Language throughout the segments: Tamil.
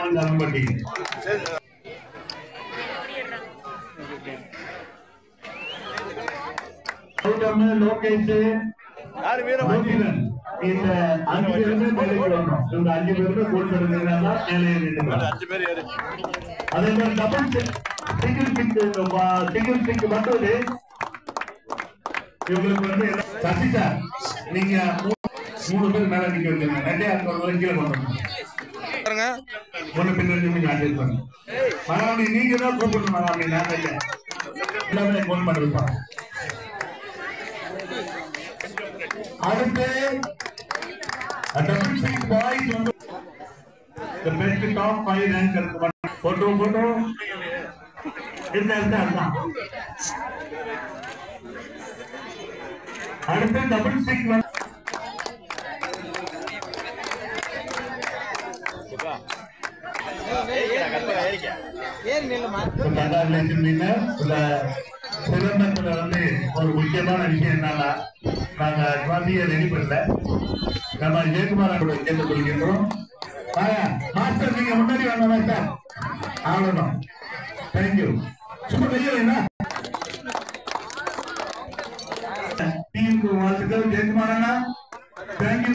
ராமன் தரம்பட்டி லோகேஷ் இந்த அஞ்சு பேருமே இந்த அஞ்சு பேருமே கோல் பண்ணுறதுனால மேலே நின்றுக்கலாம் அஞ்சு பேர் ஏறு. அதே மாதிரி double single pick single pick மட்டும் இவங்களுக்கு வந்து என்ன- சசி சார் நீங்க மூணு பேர் மேல நிக்க வைக்கணும் ரெண்டே அந்த கீழே ஒண்ணு பின்னாடி நீங்க அட்ஜஸ்ட் பண்ணுங்க மகாமணி நீங்க தான் கூப்பிடணும் மகாமணி நான் இல்ல எல்லாமே போன் பண்ணிருப்பாங்க அடுத்து டபுள் சிக்ஸ் பாய்ஸ் வந்து the best top five rank அதான் அடுத்து டபுள் சிக்ஸ் வந்து வந்து ஒரு முக்கியமான விஷயம் என்னன்னா நாங்க குழந்தைய ரெடி பண்ணல நம்ம ஜெயக்குமார் கூட கேட்டுக் கொள்கின்றோம் மாஸ்டர் நீங்க முன்னாடி வாங்க மாஸ்டர் ஆகணும் தேங்க்யூ சும்மா வெளியே என்ன டீமுக்கு வாழ்த்துக்கள் ஜெயக்குமார் அண்ணா thank you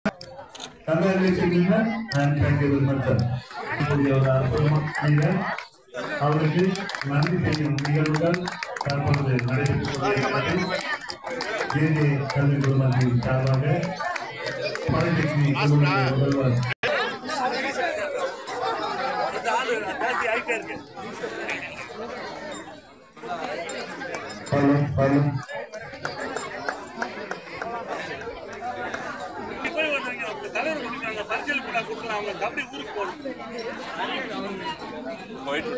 Congratulations, winner. And அவருக்கு நன்றி செய்யும் நிகழ்வுகள் தற்போது நடைபெற்று கொண்டிருக்கிறது. ஜே கல்வி குழுமத்தின் சார்பாக பாலிடெக்னிக் குழுமத்தின் முதல்வர் ஊருக்கு போகணும். போயிட்டு